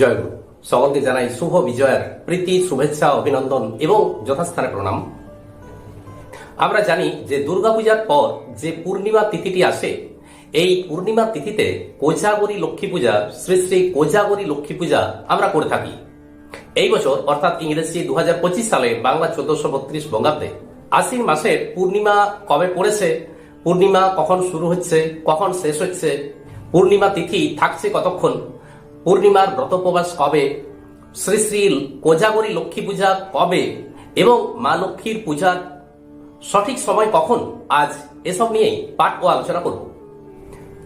জয়গুরু। সকলকে জানাই শুভ বিজয়ের প্রীতি, শুভেচ্ছা, অভিনন্দন এবং যথাস্থানে প্রণাম। আমরা জানি যে দুর্গাপূজার পর যে পূর্ণিমা তিথিটি আসে, এই পূর্ণিমা তিথিতে কোজাগরী লক্ষ্মী পূজা, শ্রী শ্রী কোজাগরী লক্ষ্মী পূজা আমরা করে থাকি। এই বছর, অর্থাৎ ইংরেজি দু সালে বাংলা চোদ্দশো বত্রিশ বঙ্গাব্দে, আশ্বিন মাসের পূর্ণিমা কবে পড়েছে, পূর্ণিমা কখন শুরু হচ্ছে, কখন শেষ হচ্ছে, পূর্ণিমা তিথি থাকছে কতক্ষণ পূর্ণিমার ব্রতোপবাস কবে? শ্রী শ্রী কোজাগরী লক্ষ্মী পূজা কবে? এবং মা লক্ষ্মীর পূজার সঠিক সময় কখন? আজ এসব নিয়েই পাঠ ও আলোচনা করব।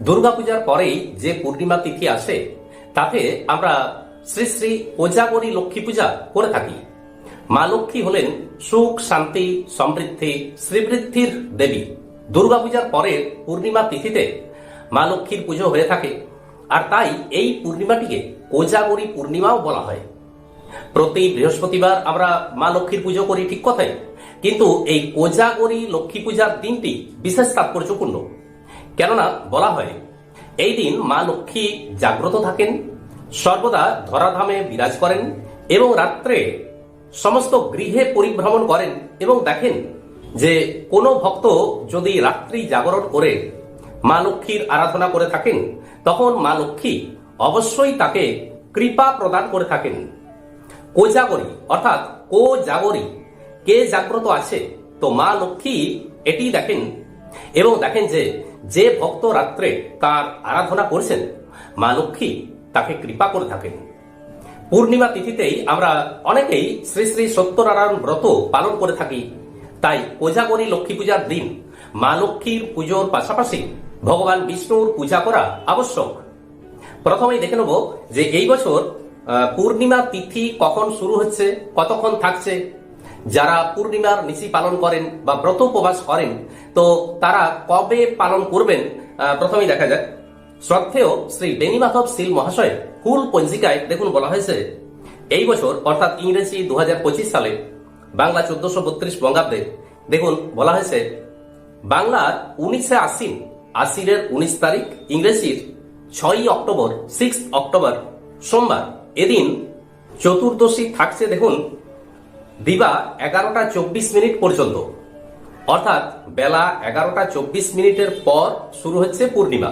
দুর্গাপূজার পরেই যে পূর্ণিমা তিথি আসে, তাতে আমরা শ্রী শ্রী কোজাগরী লক্ষ্মী পূজা করে থাকি। মা লক্ষ্মী হলেন সুখ, শান্তি, সমৃদ্ধি, শ্রীবৃদ্ধির দেবী। দুর্গাপূজার পরের পূর্ণিমা তিথিতে মা লক্ষ্মীর পুজো হয়ে থাকে। আর তাই এই পূর্ণিমাটিকে কোজাগরী পূর্ণিমাও বলা হয়। প্রতি বৃহস্পতিবার আমরা মা লক্ষ্মীর পুজো করি ঠিক কথাই, কিন্তু এই কোজাগরী লক্ষ্মী পূজার দিনটি বিশেষ তাৎপর্যপূর্ণ। কেননা বলা হয়, এই দিন মা লক্ষ্মী জাগ্রত থাকেন, সর্বদা ধরাধামে বিরাজ করেন এবং রাত্রে সমস্ত গৃহে পরিভ্রমণ করেন এবং দেখেন যে কোনো ভক্ত যদি রাত্রি জাগরণ করে মা লক্ষ্মীর আরাধনা করে থাকেন, তখন মা লক্ষ্মী অবশ্যই তাকে কৃপা প্রদান করে থাকেন। কোজাগরী অর্থাৎ কো জাগরী কে জাগ্রত আছে, তো মা লক্ষ্মী এটি দেখেন। এবং দেখেন যে যে ভক্ত রাত্রে তার আরাধনা করছেন, মা লক্ষ্মী তাকে কৃপা করে থাকেন। পূর্ণিমা তিথিতেই আমরা অনেকেই শ্রী শ্রী সত্যনারায়ণ ব্রত পালন করে থাকি। তাই কোজাগরী লক্ষ্মী পূজার দিন মা লক্ষ্মীর পুজোর পাশাপাশি ভগবান বিষ্ণুর পূজা করা আবশ্যক। প্রথমেই দেখে নেব যে এই বছর পূর্ণিমা তিথি কখন শুরু হচ্ছে, কতক্ষণ থাকছে। যারা পূর্ণিমার নিশি পালন করেন বা ব্রত উপবাস করেন, তো তারা কবে পালন করবেন প্রথমেই দেখা যাক। শ্রদ্ধেয় শ্রী বেনিমাধব শীল মহাশয় ফুল পঞ্জিকায় দেখুন বলা হয়েছে, এই বছর, অর্থাৎ ইংরেজি দু হাজার পঁচিশ সালে, বাংলা চোদ্দশো বত্রিশ বঙ্গাব্দে, দেখুন বলা হয়েছে, বাংলার উনিশে আশ্বিন আশ্বিনের উনিশ তারিখ, ইংরেজির ছয়ই অক্টোবর সিক্স অক্টোবর সোমবার। এদিন চতুর্দশী থাকছে দেখুন, দিবা এগারোটা চব্বিশ মিনিট পর্যন্ত। অর্থাৎ বেলা এগারোটা চব্বিশ মিনিটের পর শুরু হচ্ছে পূর্ণিমা।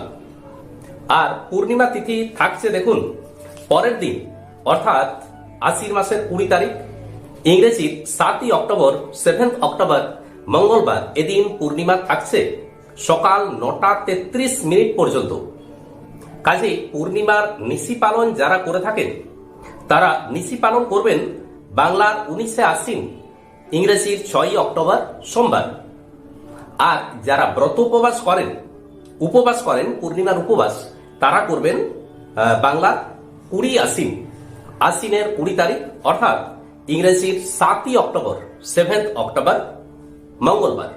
আর পূর্ণিমা তিথি থাকছে দেখুন, পরের দিন। অর্থাৎ আশ্বিন মাসের কুড়ি তারিখ, ইংরেজির সাতই অক্টোবর সেভেন্থ অক্টোবর, মঙ্গলবার, এদিন পূর্ণিমা থাকছে। সকাল নটা তেত্রিশ মিনিট পর্যন্ত। কাজে পূর্ণিমার নিশি পালন যারা করে থাকেন, তারা নিশি পালন করবেন বাংলার উনিশে আশ্বিন, ইংরেজির ছয়ই অক্টোবর সোমবার। আর যারা ব্রত উপবাস করেন উপবাস করেন, পূর্ণিমার উপবাস, তারা করবেন বাংলার কুড়ি আশ্বিন। আশ্বিনের কুড়ি তারিখ, অর্থাৎ ইংরেজির সাতই অক্টোবর সেভেন্থ অক্টোবর, মঙ্গলবার।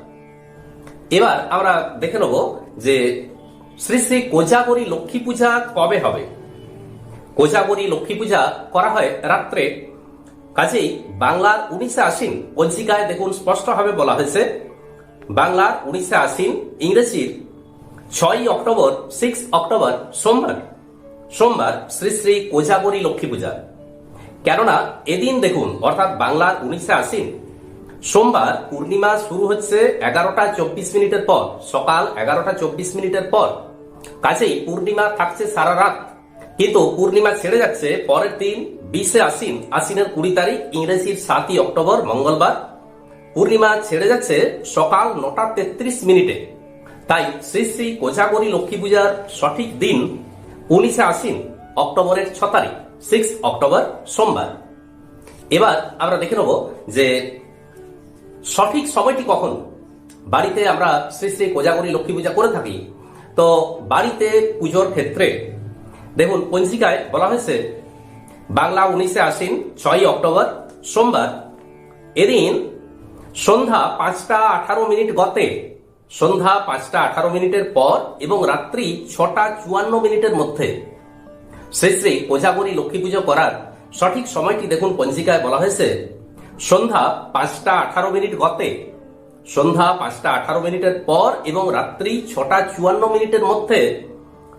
এবার আমরা দেখে নেব যে শ্রী শ্রী কোজাগরী লক্ষ্মী পূজা কবে হবে? কোজাগরী লক্ষ্মী পূজা করা হয় রাত্রে। কাজেই বাংলার উনিশে আশ্বিন পঞ্জিকায় দেখুন, স্পষ্টভাবে বলা হয়েছে, বাংলার উনিশে আশ্বিন ইংরেজির ছয়ই অক্টোবর, সিক্স অক্টোবর সোমবার। সোমবার শ্রী শ্রী কোজাগরী লক্ষ্মী পূজা। কেননা এদিন দেখুন, অর্থাৎ বাংলার উনিশে আশ্বিন সোমবার পূর্ণিমা শুরু হচ্ছে এগারোটা চব্বিশ মিনিটের পর, সকাল এগারোটা চব্বিশ মিনিটের পর। কাছেই পূর্ণিমা থাকছে সারা রাত। কিন্তু পূর্ণিমা ছেড়ে যাচ্ছে পরের দিন, বিশে আশ্বিন, আশ্বিনের কুড়ি তারিখ, ইংরেজির সাতই অক্টোবর, মঙ্গলবার। পূর্ণিমা ছেড়ে যাচ্ছে সকাল নটা তেত্রিশ মিনিটে। তাই শ্রী শ্রী কোজাগরী লক্ষ্মী পূজার সঠিক দিন উনিশে আশ্বিন, অক্টোবরের ছ তারিখ, সিক্স অক্টোবর, সোমবার। এবার আমরা দেখে নেব যে সঠিক সময়টি কখন? বাড়িতে আমরা শ্রী শ্রী কোজাগরী লক্ষ্মী পূজা করে থাকি। তো বাড়িতে পুজোর ক্ষেত্রে, দেখুন, পঞ্জিকায় বলা হয়েছে, বাংলা উনিশে আশ্বিন, ছয়ই অক্টোবর, সোমবার। এদিন সন্ধ্যা পাঁচটা আঠারো মিনিট গতে, সন্ধ্যা পাঁচটা আঠারো মিনিটের পর এবং রাত্রি ছটা চুয়ান্ন মিনিটের মধ্যে শ্রী শ্রী কোজাগরী লক্ষ্মী পুজো করার সঠিক সময়টি দেখুন, পঞ্জিকায় বলা হয়েছে সন্ধ্যা পাঁচটা আঠারো মিনিট গতে। সন্ধ্যা পাঁচটা আঠারো মিনিটের পর এবং রাত্রি ছটা চুয়ান্ন মিনিটের মধ্যে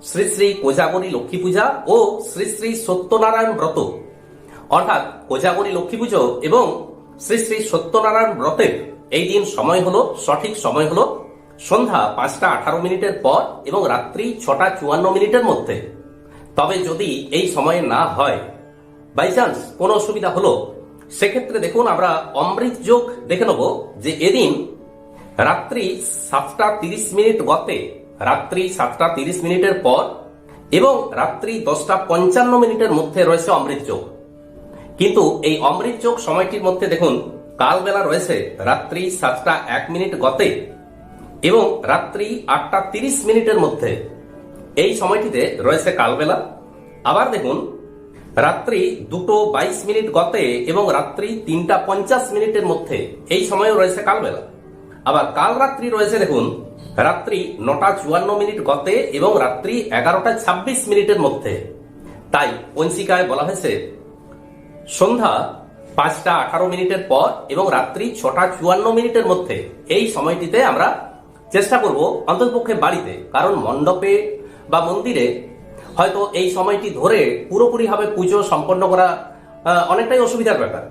শ্রী শ্রী কোজাগরী লক্ষ্মী পূজা ও শ্রী শ্রী সত্যনারায়ণ ব্রত। অর্থাৎ কোজাগরী লক্ষ্মী পুজো এবং শ্রী শ্রী সত্যনারায়ণ ব্রতের এই দিন সময় হলো, সঠিক সময় হলো সন্ধ্যা পাঁচটা আঠারো মিনিটের পর এবং রাত্রি ছটা চুয়ান্ন মিনিটের মধ্যে। তবে যদি এই সময়ে না হয় বাই চান্স কোনো অসুবিধা হলো সেক্ষেত্রে দেখুন আমরা অমৃত যোগ দেখে নেব যে এদিন রাত্রি সাতটা তিরিশ মিনিট গতে, রাত্রি সাতটা তিরিশ মিনিটের পর এবং রাত্রি দশটা পঞ্চান্ন মিনিটের মধ্যে রয়েছে অমৃত যোগ। কিন্তু এই অমৃত যোগ সময়টির মধ্যে দেখুন, কালবেলা রয়েছে রাত্রি সাতটা এক মিনিট গতে এবং রাত্রি আটটা তিরিশ মিনিটের মধ্যে। এই সময়টিতে রয়েছে কালবেলা। আবার দেখুন রাত্রি দুটো বাইশ মিনিট গতে এবং রাত্রি তিনটা পঞ্চাশ মিনিটের মধ্যে। এই সময়ও রয়েছে কালবেলা। আবার কাল রাত্রি রয়েছে দেখুন, রাত্রি নটা চুয়ান্ন মিনিট গতে এবং রাত্রি এগারোটা ছাব্বিশ মিনিটের মধ্যে। তাই পঞ্চিকায় বলা হয়েছে, সন্ধ্যা পাঁচটা আঠারো মিনিটের পর এবং রাত্রি ছটা চুয়ান্ন মিনিটের মধ্যে। এই সময়টিতে আমরা চেষ্টা করব অন্ততপক্ষে বাড়িতে, কারণ মণ্ডপে বা মন্দিরে হয়তো এই সময়টি ধরে পুরোপুরিভাবে পুজো সম্পন্ন করা অনেকটাই অসুবিধার ব্যাপার।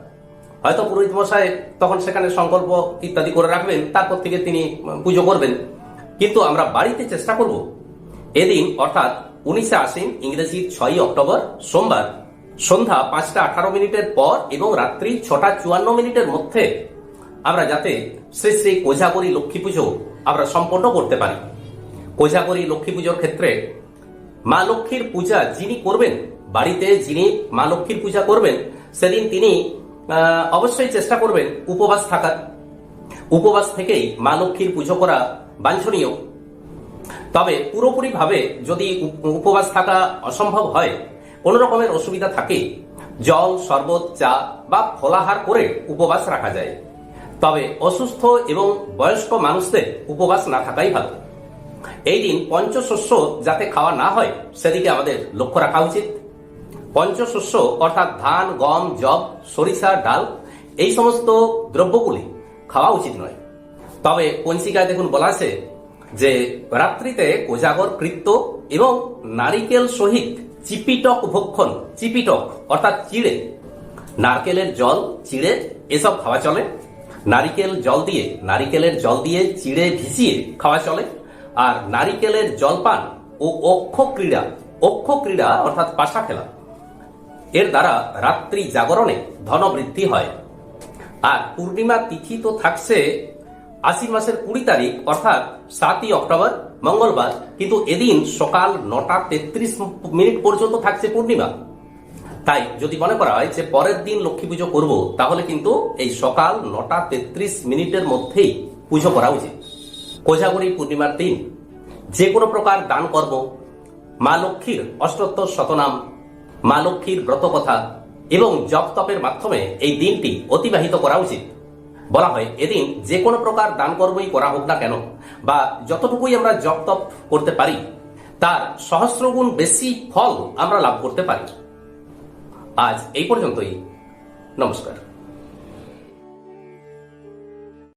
হয়তো পুরোহিত মশাই তখন সেখানে সংকল্প ইত্যাদি করে রাখবেন, তারপর থেকে তিনি পুজো করবেন। কিন্তু আমরা বাড়িতে চেষ্টা করব। এদিন, অর্থাৎ উনিশে আশ্বিন, ইংরেজির ছয়ই অক্টোবর, সোমবার, সন্ধ্যা পাঁচটা আঠারো মিনিটের পর এবং রাত্রি ছটা চুয়ান্ন মিনিটের মধ্যে আমরা যাতে শ্রী শ্রী কোঝাগরি লক্ষ্মী পুজো আমরা সম্পন্ন করতে পারি। কোঝাগরি লক্ষ্মী পুজোর ক্ষেত্রে মা লক্ষ্মীর পূজা যিনি করবেন, বাড়িতে যিনি মা লক্ষ্মীর পূজা করবেন, সেদিন তিনি অবশ্যই চেষ্টা করবেন উপবাস থাকার। উপবাস থেকেই মা লক্ষ্মীর পুজো করা বাঞ্ছনীয়। তবে পুরোপুরিভাবে যদি উপবাস থাকা অসম্ভব হয়, কোনো রকমের অসুবিধা থাকে, জল, শরবত, চা বা ফলাহার করে উপবাস রাখা যায়। তবে অসুস্থ এবং বয়স্ক মানুষদের উপবাস না থাকাই ভালো। এই দিন পঞ্চশস্য যাতে খাওয়া না হয়, সেদিকে আমাদের লক্ষ্য রাখা উচিত। পঞ্চশস্য অর্থাৎ ধান, গম জব সরিষা, ডাল, এই সমস্ত দ্রব্যগুলি খাওয়া উচিত নয়। তবে পঞ্চিকায় দেখুন বলা আছে যে, রাত্রিতে কোজাগর কৃত্য এবং নারিকেল সহিত চিপিটক ভক্ষণ, চিপিটক অর্থাৎ চিড়ে, নারকেলের জল, চিড়ে, এসব খাওয়া চলে। নারিকেল জল দিয়ে, নারিকেলের জল দিয়ে চিড়ে ভিজিয়ে খাওয়া চলে। আর নারিকেলের জলপান ও অক্ষ ক্রীড়া অক্ষ ক্রীড়া অর্থাৎ পাশা খেলা। এর দ্বারা রাত্রি জাগরণে ধন বৃদ্ধি হয়। আর পূর্ণিমা তিথি তো থাকছে আশ্বিন মাসের কুড়ি তারিখ, অর্থাৎ সাতই অক্টোবর, মঙ্গলবার। কিন্তু এদিন সকাল নটা তেত্রিশ মিনিট পর্যন্ত থাকছে পূর্ণিমা। তাই যদি মনে করা হয় যে পরের দিন লক্ষ্মী পুজো করব, তাহলে কিন্তু এই সকাল নটা তেত্রিশ মিনিটের মধ্যেই পুজো করা উচিত। কোজাগরী পূর্ণিমার দিন, যে কোনো প্রকার দান কর্ম, মা লক্ষ্মীর অষ্টোত্তর শতনাম, মা লক্ষ্মীর ব্রতকথা এবং জপ তপের মাধ্যমে এই দিনটি অতিবাহিত করা উচিত। বলা হয়, এদিন যে কোনো প্রকার দান কর্মই করা হোক না কেন, বা যতটুকুই আমরা জপ তপ করতে পারি, তার সহস্রগুণ বেশি ফল আমরা লাভ করতে পারি। আজ এই পর্যন্তই। নমস্কার।